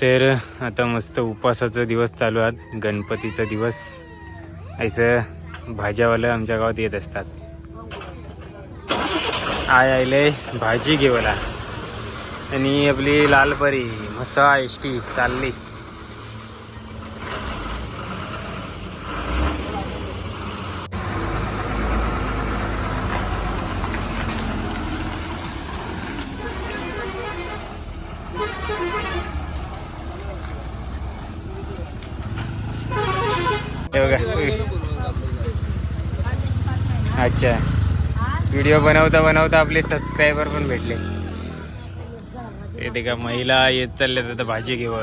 तर आता मस्त उपवासाचा दिवस चालू आहेत गणपतीचा दिवस. असं भाज्यावालं आमच्या गावात येत असतात. आय आयले भाजी घेवला आणि आपली लालपरी मसा एस टी चालली. बघा. अच्छा. व्हिडिओ बनवता बनवता आपले सबस्क्रायबर पण भेटले. ते का महिला येत चालल्यात आता भाजी घेव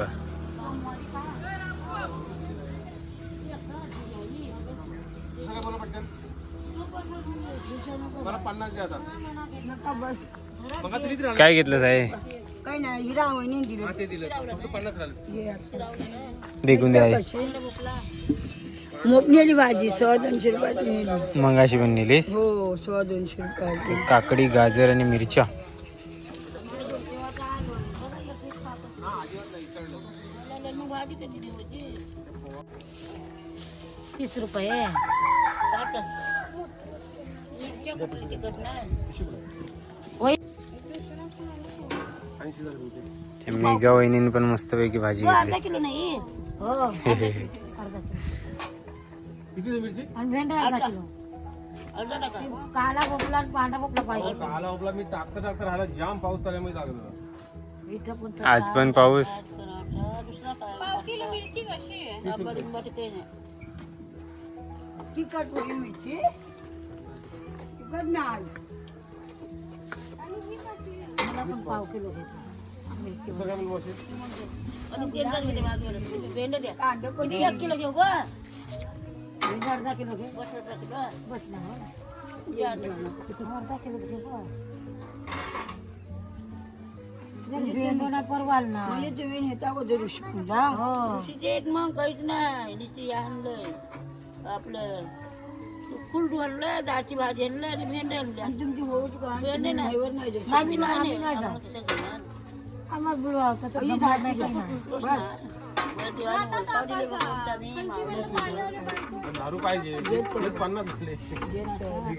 दुसरं काय घेतलं साहेब हा देखून द्या आई. मोपण्याची भाजी सव्वा दोनशे रुपयाची नेली. मगाशी पण नेलीस? हो सव्वा दोनशे रुपयाची काकडी गाजर आणि मिरच्या? तीस रुपये. होय. मेघा वहिनीने पण मस्तपैकी भाजी घेतली. किलो नाही. हो. किती आहे मिरची? आणि भेंडे अर्धा किलो. काला भोपला आणि पांढरा भोपला पाहिजे. काला उपला मी टाकता टाकता राहिला जाम पाऊस आल्यामुळे लागला इथं पण आज पण पाऊस. दुसरा काय तिखट होई मिरची. तिखट नाही मला पण पाव किलो घेतो मिरची दुसरं काय आणि भेंडा. भेंडा द्या. कांदे पण किती एक किलो घेऊ ग? अर्धा किलो घे बस अर्धा किलो बस ना हो. अर्धा किलो. घे परवाल म्हणजे तुम्ही नेता वगैरे शिकून जा. हो. मग काहीच नाही. नुसती आणलंय आपलं फुल आणलं दाची भाजी आणलं आणि भेंडे आणले आणि तुमची का भेंडे नाही. आम्ही नाही ठीक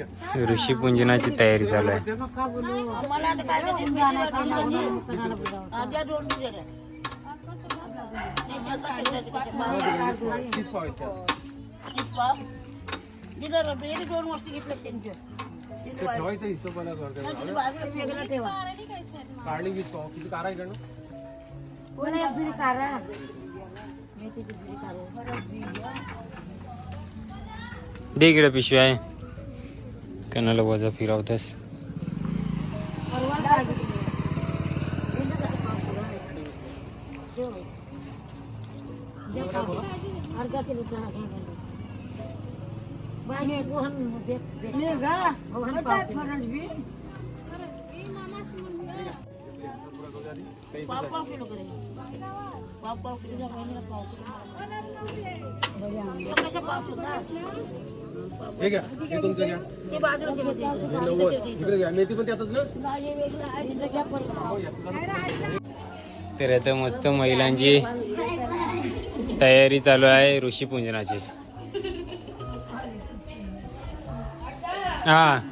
आहे ऋषीपूंजनाची तयारी चालू आहे. दोन वस्तू घेतल्या त्यांच्या. ते ठेवायचं हिशोबाला वेगळं ठेवा काढली वीस पाव किती काढा इकडनं कोणी एक बिडी काढा मेथीची बिडी काढा. दे इकडे पिशवी आहे. कणाला वजा फिरवतेस. आहे? अर्धा किलो चहा घे भेंडे. बाई, गोहन दे- दे. नाही? गोहन बी. हे? हे हे तुमचं घ्या. हे नव्वद. इकडे घ्या. मेथी पण त्यातच ना? हे. तर आता मस्त महिलांची तयारी चालू आहे ऋषीपूंजनाची हा.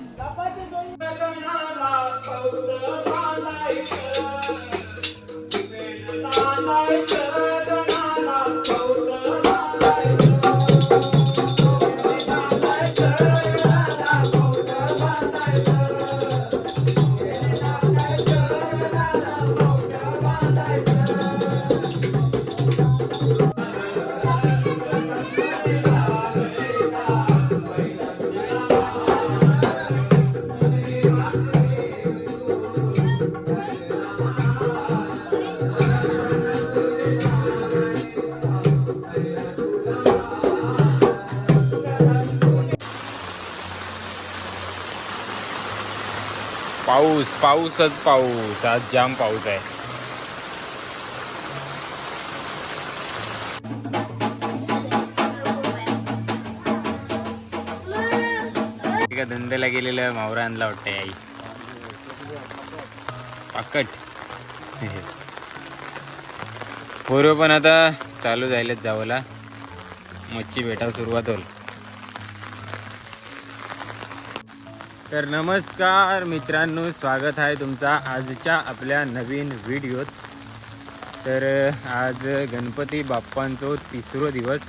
पाऊस पाऊसच पाऊस. आज जाम पाऊस आहे. एका धंद्याला गेलेलं मावरा आणला वाटतं आई. पाकट. पोरं पण आता चालू झालेत जावला मच्छी भेटा सुरुवात होईल. तर नमस्कार मित्रांनो स्वागत आहे तुमचा आजच्या आपल्या नवीन व्हिडिओत. तर आज गणपती बाप्पांचो तिसरो दिवस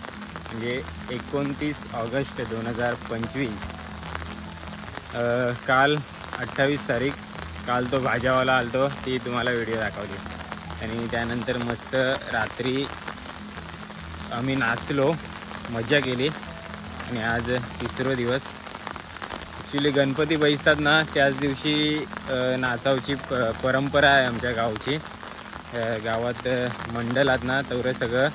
म्हणजे एकोणतीस ऑगस्ट दोन हजार पंचवीस. काल अठ्ठावीस तारीख काल तो भाज्यावाला आलतो ती तुम्हाला व्हिडिओ दाखवली. आणि त्यानंतर मस्त रात्री आम्ही नाचलो मजा केली. आणि आज तिसरो दिवस. ॲक्च्युली गणपती बैसतात ना त्याच दिवशी नाचावची प परंपरा आहे आमच्या गावची. गावात मंडळात ना तेवढं सगळं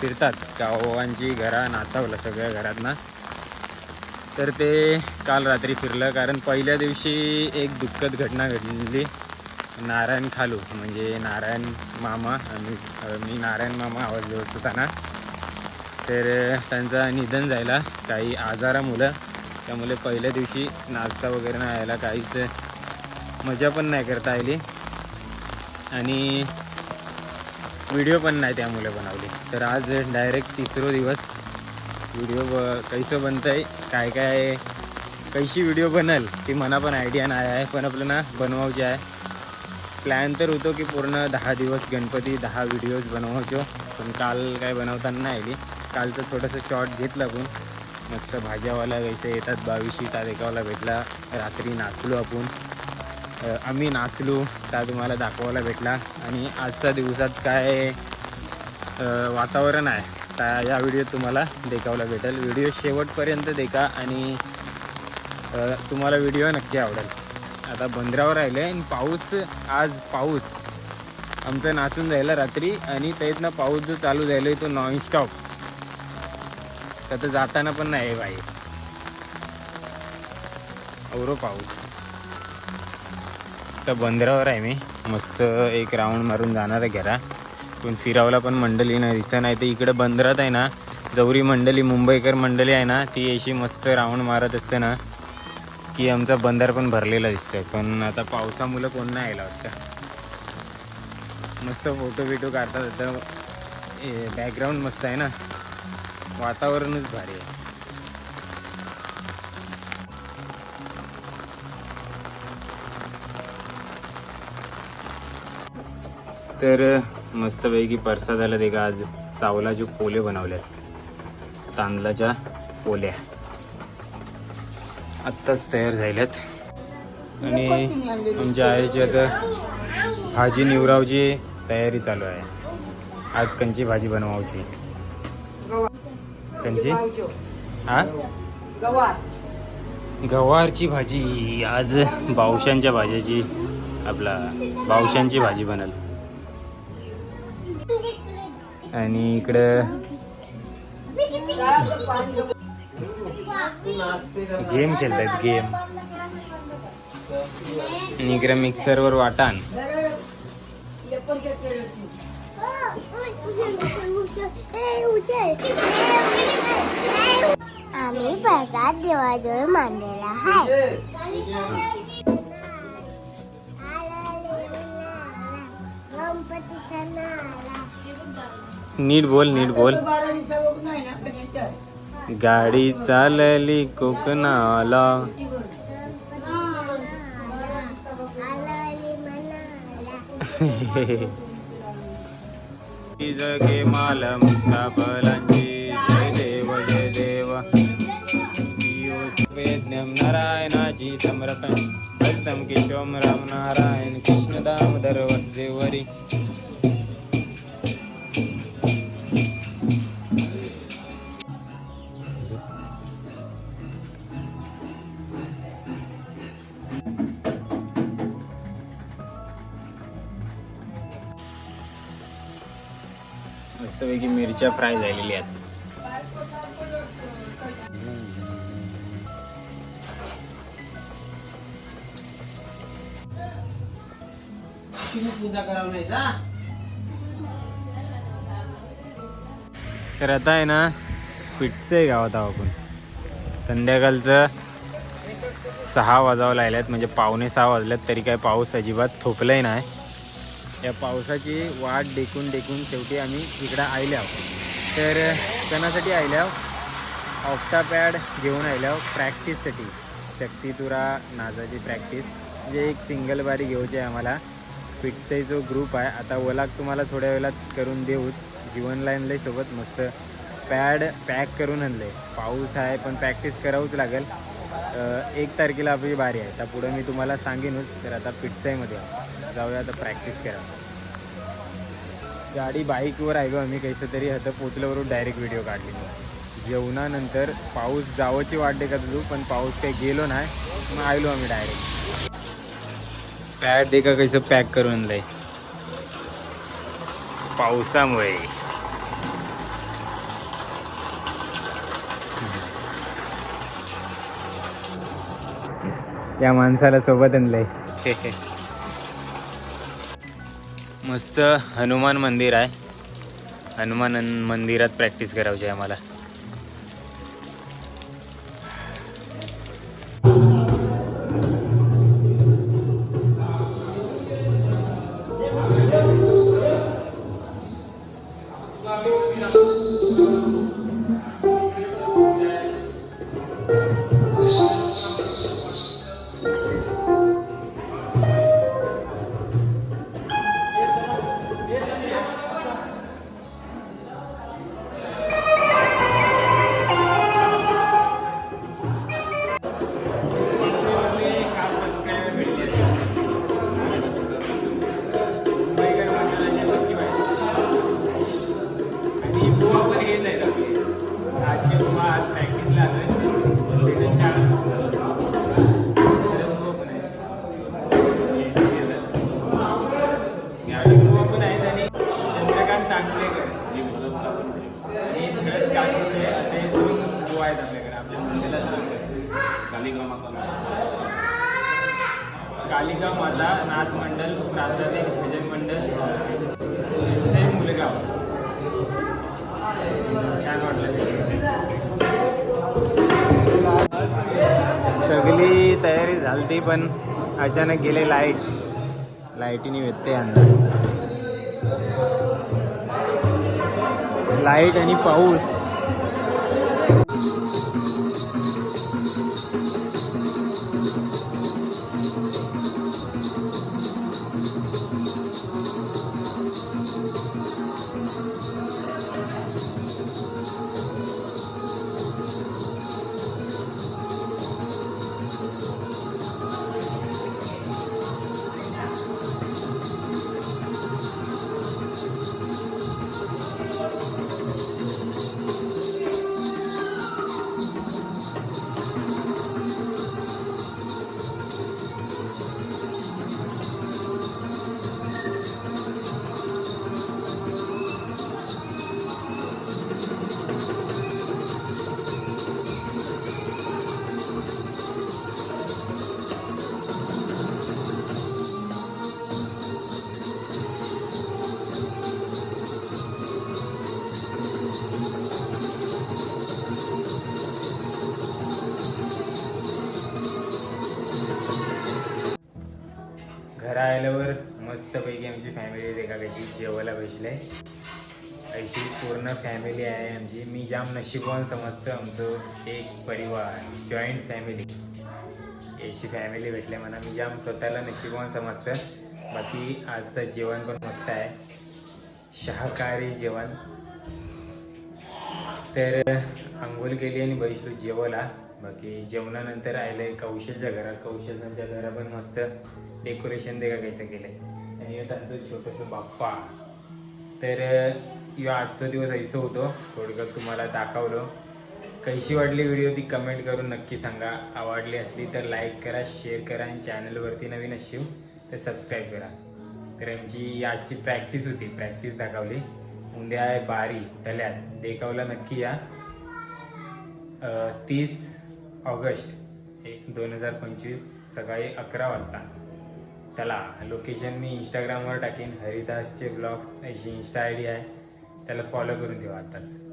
फिरतात. गावांची घरा नाचावलं सगळ्या घरात ना तर ते काल रात्री फिरलं कारण पहिल्या दिवशी एक दुःखद घटना घडली नारायण खालू म्हणजे नारायण मामा आणि मी नारायण मामा आवाज देत होताना. तर त्यांचा निधन झाला काही आजारामुळं त्यामुळे पहिल्या दिवशी नाचता वगैरे नाही यायला काहीच मजा पण नाही करता आली. आणि व्हिडिओ पण नाही त्यामुळे बनवली. तर आज डायरेक्ट तिसरो दिवस व्हिडिओ ब कैसं बनतं आहे काय काय कैशी व्हिडिओ बनल ती मना पण आयडिया नाही आहे पण आपलं ना बनवायची आहे. प्लॅन तर होतो की पूर्ण दहा दिवस गणपती दहा व्हिडिओज बनवायचो पण काल काय बनवताना नाही आली. कालचं थोडंसं शॉर्ट घेतलं आपण. मस्त भाज्यावाला कैसे येतात बावीशी ता एकावाला भेटला. रात्री नाचलो आपण. आम्ही नाचलो. त्या तुम्हाला दाखवायला भेटला. आणि आजच्या दिवसात काय वातावरण आहे त्या या व्हिडिओत तुम्हाला देखावला भेटेल. व्हिडिओ शेवटपर्यंत देखा आणि तुम्हाला व्हिडिओ नक्की आवडेल. आता बंदरावर राहिले आणि पाऊस आज पाऊस. आमचं नाचून जायला रात्री आणि त्यातनं पाऊस जो चालू झाला तो नॉनस्टॉप तर जाताना पण नाही आहे औरो पाऊस. तर बंदरावर आहे मी. मस्त एक राऊंड मारून जाणार आहे घरा. पण फिरावला पण मंडळी नाही दिसत नाही. तर इकडं बंदरात आहे ना जवरी मंडळी मुंबईकर मंडळी आहे ना ती अशी मस्त राऊंड मारत असते ना की आमचा बंदर पण भरलेला दिसतोय. पण आता पावसामुळं कोण नाही यायला वाटतं. मस्त फोटो बिटो काढतात. आता बॅकग्राऊंड मस्त आहे ना. वातावरणच भारी आहे. तर मस्तपैकी परसादाला ते का आज चावलाचे पोले बनवल्यात तांदळाच्या पोल्या. आत्ताच तयार झाल्यात. आणि आमच्या आईची आता भाजी निवरावची तयारी चालू आहे. आज कंची भाजी बनवायची कंची हा गवारची भाजी. आज बावशांच्या भाज्याची आपला बावशांची भाजी बनल. आणि इकडं गेम खेळतायत गेम. आणि इकडे मिक्सरवर वाटाण. आम्ही प्रसाद देवाजवळ मांडलेला आहे. नीट बोल नीट बोल. गाडी चालली कोकणाला. जगे माल मुक्ता जय देव जय देव. वेद्यम नारायणाची समर्पण भक्तम किशोम राम नारायण कृष्ण दामोदर वसदेवरी मिरच्या फ्राय झालेल्या आहेत. पूजा करावं नाही जा तर आता आहे ना पिठचं आहे गावात आहो आपण. संध्याकाळचं सहा वाजावं लागल्यात म्हणजे पावणे सहा वाजल्यात तरी काय पाऊस अजिबात थोपलाही नाही. या पावसाची वाट डेकून डेकून शेवटी आम्ही इकडं आयल्या तर कणासाठी आयल्या ऑक्टा पॅड घेऊन आयल्या प्रॅक्टिससाठी शक्तितुरा नाचाची प्रॅक्टिस म्हणजे एक सिंगल बारी घेऊची आहे आम्हाला. फिटचा जो ग्रुप आहे आता ओलाक तुम्हाला थोड्या वेळात करून देऊच. जीवन आणलं सोबत मस्त पॅड पॅक करून आणलं पाऊस आहे पण प्रॅक्टिस करावंच लागेल. एक तारखेला आपली बारी आहे. तर पुढं मी तुम्हाला सांगेनच तर आता पिटसाईमध्ये जाऊया आता प्रॅक्टिस करा गाडी बाईकवर आलो आम्ही काहीसं तरी आता पोचल्यावरून डायरेक्ट व्हिडिओ काढली. जेवणानंतर पाऊस जावची वाट दे का तुझू पण पाऊस काही गेलो नाही मग आलो आम्ही डायरेक्ट पॅड दे का कसं पॅक करून आणलंय पावसामुळे या माणसाला सोबत आणलंय. मस्त हनुमान मंदिर आहे. हनुमान मंदिरात प्रॅक्टिस करायची आहे आम्हाला. आहेत आपल्याकडे आपल्या मंदिरात कालिका माता कालिका माता नाच मंडळ प्रास्ताविक भजन मंडळ यांचे मुलगाव छान वाटलं. सगळी तयारी झालती पण अचानक गेले लाइट. लाईटीने व्यत्यय आणला. लाइट आणि पाऊस. Thank you. फॅमिली जेवायला भेटले अशी पूर्ण फॅमिली आहे आमची. मी जाम नशिबवान समजतो आमचं एक परिवार जॉईंट फॅमिली अशी फॅमिली भेटली म्हणा मी जाम स्वतःला नशिबवान समजतं. बाकी आजचं जेवण पण मस्त आहे. शाकाहारी जेवण. तर आंघोळ केली आणि बैसलो जेवायला. बाकी जेवणानंतर आले कौशलच्या घरात. कौशलच्या घरा पण मस्त डेकोरेशन दे कायचं केलंय. आणि त्यांचं छोटंसं बाप्पा. तर यो आजचा दिवस ऐसं होतो. थोडक्यात तुम्हाला दाखवलं. कशी वाटली व्हिडिओ ती कमेंट करून नक्की सांगा. आवडली असली तर लाईक करा शेअर करा आणि चॅनलवरती नवीन असशील तर सबस्क्राईब करा. तर आमची आजची प्रॅक्टिस होती. प्रॅक्टिस दाखवली. उद्या आहे बारी तल्यात देखावला नक्की या. तीस ऑगस्ट एक दोन हजार पंचवीस सकाळी अकरा वाजता. त्याला लोकेशन मी इंस्टाग्रामवर टाकेन. हरिदासचे ब्लॉग्स अशी इंस्टा आय डी आहे. त्याला फॉलो करून ठेवा आताच.